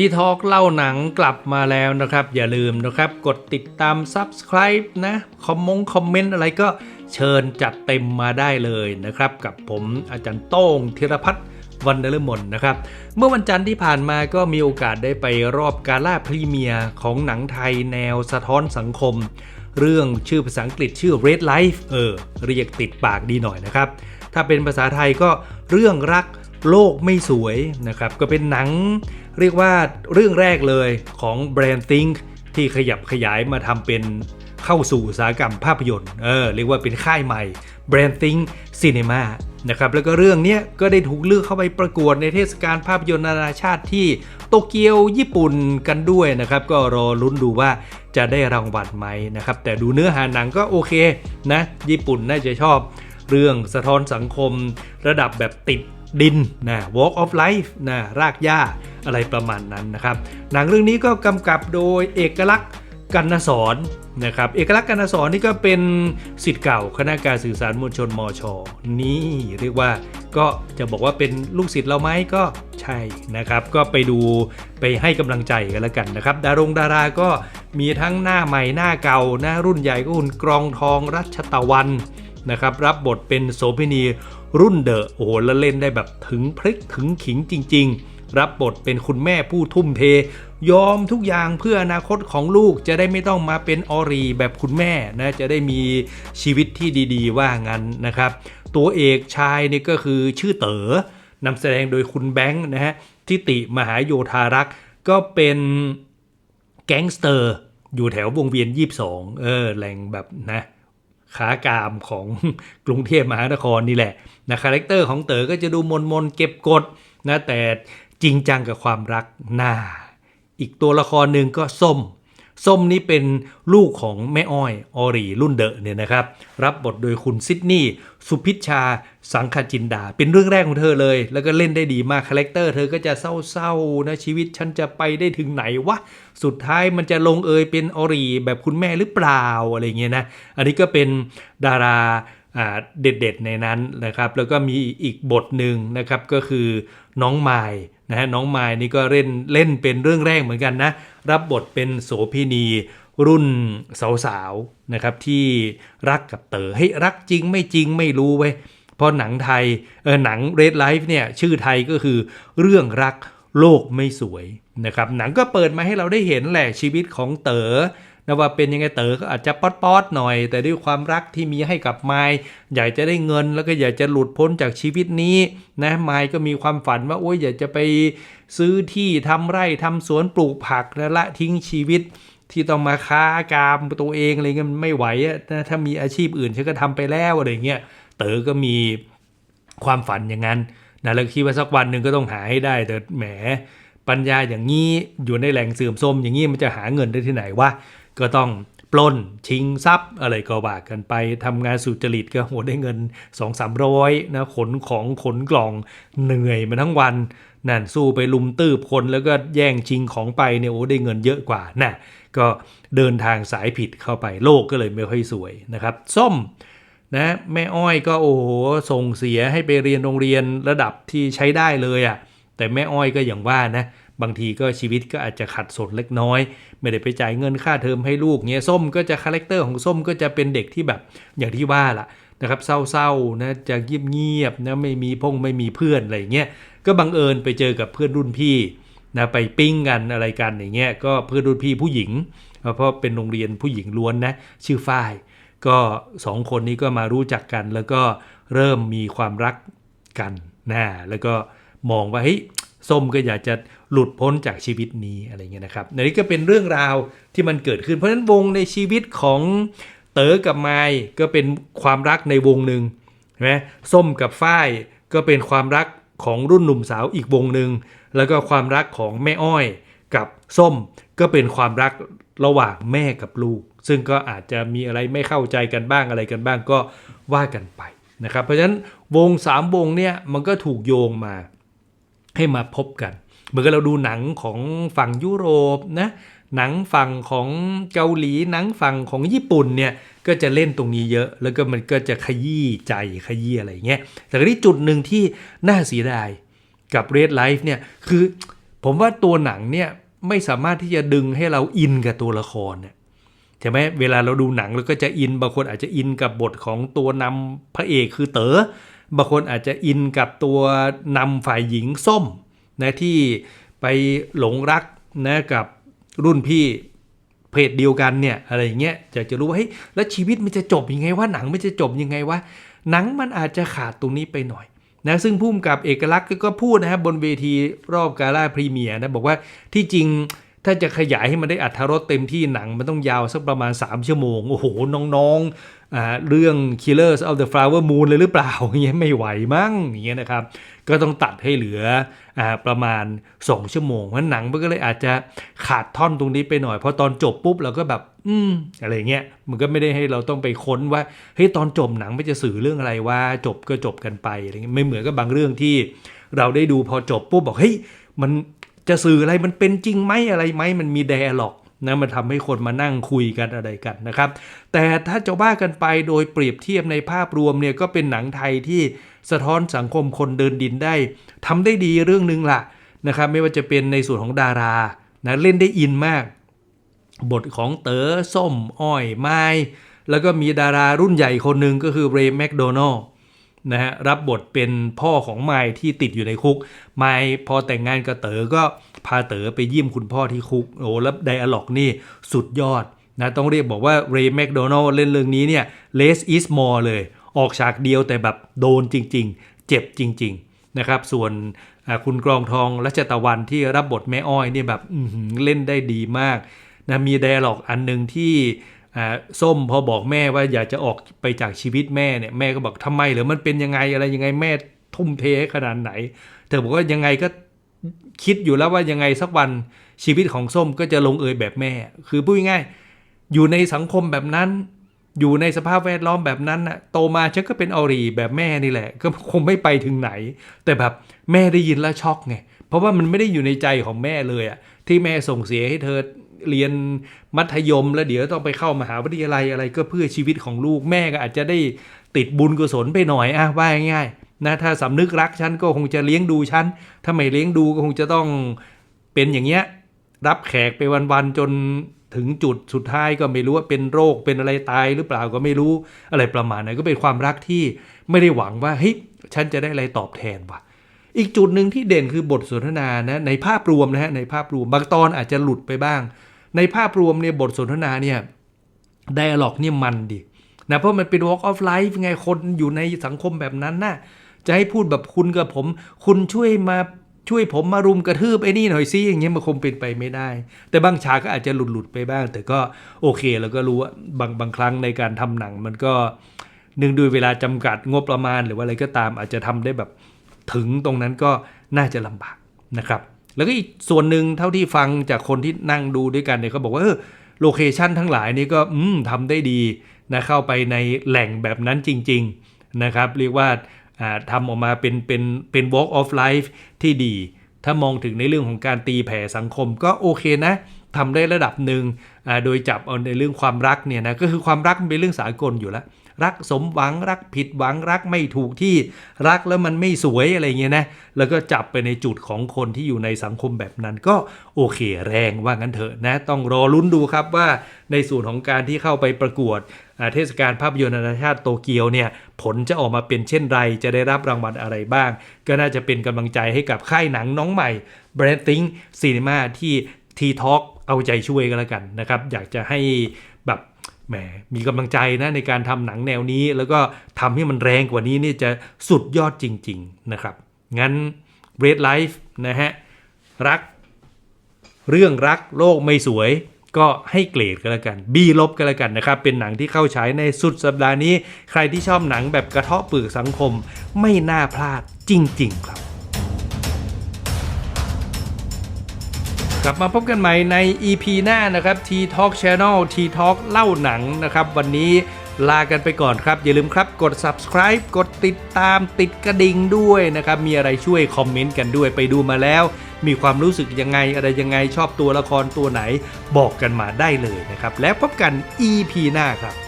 พี่ทอกเล่าหนังกลับมาแล้วนะครับ อย่าลืมนะครับ กดติดตาม Subscribe นะ คอมมงคอมเมนต์อะไรก็เชิญจัดเต็มมาได้เลยนะครับ กับผมอาจารย์โต้งธีรพัฒน์วันเดลมนนะครับ เมื่อวันจันทร์ที่ผ่านมาก็มีโอกาสได้ไปรอบกาล่าพรีเมียร์ของหนังไทยแนวสะท้อนสังคม เรื่องชื่อภาษาอังกฤษชื่อ Red Life เออ เรียกติดปากดีหน่อยนะครับ ถ้าเป็นภาษาไทยก็เรื่องรัก โลกไม่สวยนะครับ ก็เป็นหนังเรียกว่าเรื่องแรกเลยของ Brand Think ที่ขยับขยายมาทำเป็นเข้าสู่อุตสาหกรรมภาพยนตร์เออเรียกว่าเป็นค่ายใหม่ Brand Think Cinema นะครับแล้วก็เรื่องนี้ก็ได้ถูกเลือกเข้าไปประกวดในเทศกาลภาพยนตร์นานาชาติที่โตเกียวญี่ปุ่นกันด้วยนะครับ ก็รอลุ้นดูว่าจะได้รางวัลไหมนะครับ แต่ดูเนื้อหาหนังก็โอเคนะ ญี่ปุ่นน่าจะชอบเรื่องสะท้อนสังคมระดับแบบติด ดินนะ Walk of Life นะรากหญ้าอะไรประมาณนั้นนะครับ หนังเรื่องนี้ก็กำกับโดยเอกลักษณ์กันนสอนนะครับเอกลักษณ์กันนสอนนี่ก็เป็นสิทธิ์เก่าคณะการสื่อสารมวลชนมช นี่เรียกว่าก็จะบอกว่าเป็นลูกศิษย์เราไหมก็ใช่นะครับ ก็ไปดูไปให้กำลังใจกันแล้วกันนะครับ ดารงดาราก็มีทั้งหน้าใหม่หน้าเก่าหน้ารุ่นใหญ่ก็คุณกรองทองรัชตะวันนะครับรับบทเป็นโสเภณี รุ่นเดอะโอ้โหแล้วเล่นได้แบบถึงพริกถึงขิงจริง ๆ รับบทเป็นคุณแม่ผู้ทุ่มเท ยอมทุกอย่างเพื่ออนาคตของลูกจะได้ไม่ต้องมาเป็นอรีแบบคุณแม่นะจะได้มีชีวิตที่ดีๆ ว่างั้นนะครับ ตัวเอกชายนี่ก็คือชื่อเต๋อนำแสดงโดยคุณแบงค์นะฮะทิติมหาโยธารักษ์ก็เป็นแก๊งสเตอร์อยู่แถววงเวียน 22 เออแหล่งแบบนะ ขากามของกรุงเทพมหานครนี่แหละนะคาแรคเตอร์ของเต๋อก็จะดูมนมนๆเก็บกดนะแต่จริงจังกับความรักหน้า อีกตัวละครหนึ่งก็ส้ม ส้มนี่เป็นลูกของแม่อ้อยออรีรุ่นเดอะเนี่ยนะครับ รับบทโดยคุณซิดนีย์สุพิชชาสังคจินดา เป็นเรื่องแรกของเธอเลย แล้วก็เล่นได้ดีมากคาแรคเตอร์เธอก็จะเศร้าๆนะชีวิตฉันจะไปได้ถึงไหนวะ สุดท้ายมันจะลงเอยเป็นออรีแบบคุณแม่หรือเปล่าอะไรเงี้ยนะ อันนี้ก็เป็นดาราเด็ดๆในนั้นนะครับ แล้วก็มีอีกบทหนึ่งนะครับก็คือน้องไม้ นะฮะน้องไม้นี่ก็เล่นเล่นเป็นเรื่องแรกเหมือนกันนะ รับบทเป็นโสพินีรุ่นสาวๆนะครับที่รักกับเต๋อให้ยรักจริงไม่จริงไม่รู้เว้ยเพราะหนังไทยเออหนัง Red Life เนี่ยชื่อไทยก็คือเรื่องรักโลกไม่สวยนะครับหนังก็เปิดมาให้เราได้เห็นแหละชีวิตของเต๋อ นะว่าเป็นยังไงเต๋อก็อาจจะป๊อดป๊อดๆหน่อย แต่ด้วยความรักที่มีให้กับไมค์อยากจะได้เงินแล้วก็อยากจะหลุดพ้นจากชีวิตนี้นะไมค์ก็มีความฝันว่าโอ้ยอยากจะไปซื้อที่ทำไร่ทำสวนปลูกผักและละทิ้งชีวิตที่ต้องมาค้ากามตัวเองอะไรเงี้ยไม่ไหวอะนะถ้ามีอาชีพอื่นฉันก็ทำไปแล้วอะไรเงี้ยเต๋อก็มีความฝันอย่างนั้นนะแล้วคิดว่าสักวันหนึ่งก็ต้องหาให้ได้แต่แหมปัญญาอย่างนี้อยู่ในแหล่งเสื่อมโทรมอย่างนี้มันจะหาเงินได้ที่ไหนวะ ก็ต้องปล้นชิงทรัพย์อะไรก็ว่ากันไปทำงานสุจริตก็โหได้เงิน 2 3 0 0นะขนของขนกล่องเหนื่อยมาทั้งวันนั่นสู้ไปลุมตืบคนแล้วก็แย่งชิงของไปเนี่ยโอ้ได้เงินเยอะกว่าน่ะก็เดินทางสายผิดเข้าไปโลกก็เลยไม่ค่อยสวยนะครับ ส้มนะแม่อ้อยก็โอ้โหส่งเสียให้ไปเรียนโรงเรียนระดับที่ใช้ได้เลยอะ่ะแต่แม่อ้อยก็อย่างว่านะ บางทีก็ชีวิตก็อาจจะขัดสนเล็กน้อย ไม่ได้ไปจ่ายเงินค่าเทอมให้ลูกเงี้ยส้มก็จะคาแรคเตอร์ของส้มก็จะเป็นเด็กที่แบบอย่างที่ว่าล่ะนะครับเศร้าๆนะจะเงียบๆนะไม่มีพงไม่มีเพื่อนอะไรเงี้ยก็บังเอิญไปเจอกับเพื่อนรุ่นพี่นะไปปิ้งกันอะไรกันอย่างเงี้ยก็เพื่อนรุ่นพี่ผู้หญิง เพราะเป็นโรงเรียนผู้หญิงล้วนนะชื่อฝ้าย ก็สองคนนี้ก็มารู้จักกัน แล้วก็เริ่มมีความรักกันนะแล้วก็มองว่าเฮ้ย ส้มก็อยากจะหลุดพ้นจากชีวิตนี้อะไรเงี้ยนะครับอันนี้ก็เป็นเรื่องราวที่มันเกิดขึ้น เพราะฉะนั้นวงในชีวิตของเต๋อกับไมายก็เป็นความรักในวงหนึ่งใช่ไหมส้มกับฝ้ายก็เป็นความรักของรุ่นหนุ่มสาวอีกวงหนึ่งแล้วก็ความรักของแม่อ้อยกับส้มก็เป็นความรักระหว่างแม่กับลูก ซึ่งก็อาจจะมีอะไรไม่เข้าใจกันบ้างอะไรกันบ้างก็ว่ากันไปนะครับเพราะฉะนั้นวงสามวงเนี่ยมันก็ถูกโยงมา ให้มาพบกัน เหมือนกับเราดูหนังของฝั่งยุโรปนะหนังฝั่งของเกาหลีหนังฝั่งของญี่ปุ่นเนี่ยก็จะเล่นตรงนี้เยอะ แล้วก็มันก็จะขยี้ใจขยี้อะไรอย่างเงี้ยแต่ที่จุดหนึ่งที่น่าเสียดายกับ Red Life เนี่ยคือผมว่าตัวหนังเนี่ยไม่สามารถที่จะดึงให้เราอินกับตัวละครเนี่ยใช่ไหมเวลาเราดูหนังเราก็จะอินบางคนอาจจะอินกับบทของตัวนำพระเอกคือเต๋อ บางคนอาจจะอินกับตัวนำฝ่ายหญิงส้มนะที่ไปหลงรักนะกับรุ่นพี่เพศเดียวกันเนี่ยอะไรอย่างเงี้ยอยากจะรู้ว่าเฮ้ยแล้วชีวิตมันจะจบยังไงว่าหนังมันจะจบยังไงวะหนังมันอาจจะขาดตรงนี้ไปหน่อยนะซึ่งพุ่มกับเอกลักษณ์ก็พูดนะครับบนเวทีรอบกาล่าพรีเมียร์นะบอกว่าที่จริง ถ้าจะขยายให้มันได้อัธรสเต็มที่หนังมันต้องยาวสักประมาณ 3 ชั่วโมง โอ้โห น้องๆอ่าเรื่อง Killers of the Flower Moon เลยหรือเปล่าอย่างเงี้ยไม่ไหวมั้งอย่างเงี้ยนะครับ ก็ต้องตัดให้เหลืออ่าประมาณ 2 ชั่วโมงเพราะหนังมันก็เลยอาจจะขาดท่อนตรงนี้ไปหน่อยเพราะตอนจบปุ๊บเราก็แบบ อืมอะไรเงี้ยมันก็ไม่ได้ให้เราต้องไปค้นว่าเฮ้ยตอนจบหนังมันจะสื่อเรื่องอะไรว่าจบก็จบกันไปอะไรเงี้ยไม่เหมือนกับบางเรื่องที่เราได้ดูพอจบปุ๊บบอกเฮ้ยมัน จะสื่ออะไรมันเป็นจริงไหมอะไรไหมมันมีแดร์หรอกนะมันทำให้คนมานั่งคุยกันอะไรกันนะครับ แต่ถ้าจะว่ากันไปโดยเปรียบเทียบในภาพรวมเนี่ยก็เป็นหนังไทยที่สะท้อนสังคมคนเดินดินได้ทำได้ดีเรื่องหนึ่งล่ะนะครับไม่ว่าจะเป็นในส่วนของดารานะเล่นได้อินมาก บทของเต๋อส้ม อ้อยไม้แล้วก็มีดารารุ่นใหญ่คนหนึ่งก็คือเรย์แมคโดนัล นะฮะรับบทเป็นพ่อของไมค์ที่ติดอยู่ในคุก ไมค์พอแต่งงานกับเต๋อก็พาเต๋อไปเยี่ยมคุณพ่อที่คุกโอ้แล้วไดอะล็อกนี่สุดยอดนะต้องเรียกบอกว่าเรย์แมคโดนัลเล่นเรื่องนี้เนี่ย less is more เลย ออกฉากเดียวแต่แบบโดนจริง ๆ เจ็บจริง ๆ นะครับ ส่วนคุณกรองทองรัชตะวันที่รับบทแม่อ้อยเนี่ยแบบเล่นได้ดีมากนะมีไดอะล็อกอันหนึ่งที่ ส้มพอบอกแม่ว่าอยากจะออกไปจากชีวิตแม่เนี่ยแม่ก็บอกทำไมหรือมันเป็นยังไงอะไรยังไงแม่ทุ่มเทขนาดไหน เธอบอกว่ายังไงก็คิดอยู่แล้วว่ายังไงสักวันชีวิตของส้มก็จะลงเอยแบบแม่ คือพูดง่ายๆอยู่ในสังคมแบบนั้น อยู่ในสภาพแวดล้อมแบบนั้นน่ะโตมาฉันก็เป็นอรีแบบแม่นี่แหละ ก็คงไม่ไปถึงไหน แต่แบบแม่ได้ยินแล้วช็อกไงเพราะว่ามันไม่ได้อยู่ในใจของแม่เลยอะที่แม่ส่งเสียให้เธอ เรียนมัธยม แล้วเดี๋ยวต้องไปเข้ามหาวิทยาลัยอะไรก็เพื่อชีวิตของลูกแม่ก็อาจจะได้ติดบุญกุศลไปหน่อยอะว่าง่ายๆนะถ้าสำนึกรักฉันก็คงจะเลี้ยงดูฉันถ้าไม่เลี้ยงดูก็คงจะต้องเป็นอย่างเงี้ยรับแขกไปวันๆจนถึงจุดสุดท้ายก็ไม่รู้ว่าเป็นโรคเป็นอะไรตายหรือเปล่าก็ไม่รู้อะไรประมาณนั้นก็เป็นความรักที่ไม่ได้หวังว่าเฮ้ยฉันจะได้อะไรตอบแทนวะอีกจุดหนึ่งที่เด่นคือบทสนทนานะในภาพรวมนะฮะในภาพรวมบางตอนอาจจะหลุดไปบ้าง ในภาพรวมเนี่ยบทสนทนาเนี่ยไดอะล็อกเนี่ยมันดินะเพราะมันเป็น walk of life ไงคนอยู่ในสังคมแบบนั้นน่ะจะให้พูดแบบคุณกับผม คุณช่วยมาช่วยผมมารุมกระทืบไอ้นี่หน่อยซิอย่างเงี้ยมันคงเป็นไปไม่ได้ แต่บางฉากก็อาจจะหลุดหลุดไปบ้าง แต่ก็โอเคแล้วก็รู้ว่าบางบางครั้งในการทำหนัง มันก็เนื่งด้วยเวลาจำกัดงบประมาณหรือว่าอะไรก็ตามอาจจะทำได้แบบถึงตรงนั้นก็น่าจะลำบากนะครับ แล้วก็อีกส่วนหนึ่งเท่าที่ฟังจากคนที่นั่งดูด้วยกันเนี่ยเขาบอกว่าเออโลเคชันทั้งหลายนี่ก็อืมทำได้ดีนะเข้าไปในแหล่งแบบนั้นจริง ๆนะครับ เรียกว่าอ่าทำออกมาเป็นเป็นเป็น walk of life ที่ดี ถ้ามองถึงในเรื่องของการตีแผ่สังคมก็โอเคนะทำได้ระดับหนึ่งโดยจับเอาในเรื่องความรักเนี่ยนะก็คือความรักเป็นเรื่องสากลอยู่แล้ว รักสมหวังรักผิดหวังรักไม่ถูกที่รักแล้วมันไม่สวยอะไรเงี้ยนะแล้วก็จับไปในจุดของคนที่อยู่ในสังคมแบบนั้นก็โอเคแรงว่างั้นเถอะนะต้องรอลุ้นดูครับว่าในส่วนของการที่เข้าไปประกวดเทศกาลภาพยนตร์นานาชาติโตเกียวเนี่ยผลจะออกมาเป็นเช่นไร จะได้รับรางวัลอะไรบ้าง ก็น่าจะเป็นกำลังใจให้กับค่ายหนังน้องใหม่ b r a n d i n g Cinema ที่ทีท็อกเอาใจช่วยกันแล้วกันนะครับ อยากจะให้ แหมมีกำลังใจนะในการทำหนังแนวนี้ แล้วก็ทำให้มันแรงกว่านี้นี่จะสุดยอดจริง ๆนะครับ งั้น Red Life นะฮะรัก เรื่องรักโลกไม่สวยก็ให้เกรดกันแล้วกัน B ลบกันแล้วกันนะครับ เป็นหนังที่เข้าฉายในสุดสัปดาห์นี้ ใครที่ชอบหนังแบบกระเทาะปลือกสังคมไม่น่าพลาดจริง ๆ ครับ กลับมาพบกันใหม่ใน EP หน้านะครับ T Talk Channel T Talk เล่าหนังนะครับ วันนี้ลากันไปก่อนครับ อย่าลืมครับกด subscribe กดติดตามติดกระดิ่งด้วยนะครับ มีอะไรช่วยคอมเมนต์กันด้วยไปดูมาแล้ว มีความรู้สึกยังไงอะไรยังไงชอบตัวละครตัวไหน บอกกันมาได้เลยนะครับ แล้วพบกัน EP หน้าครับ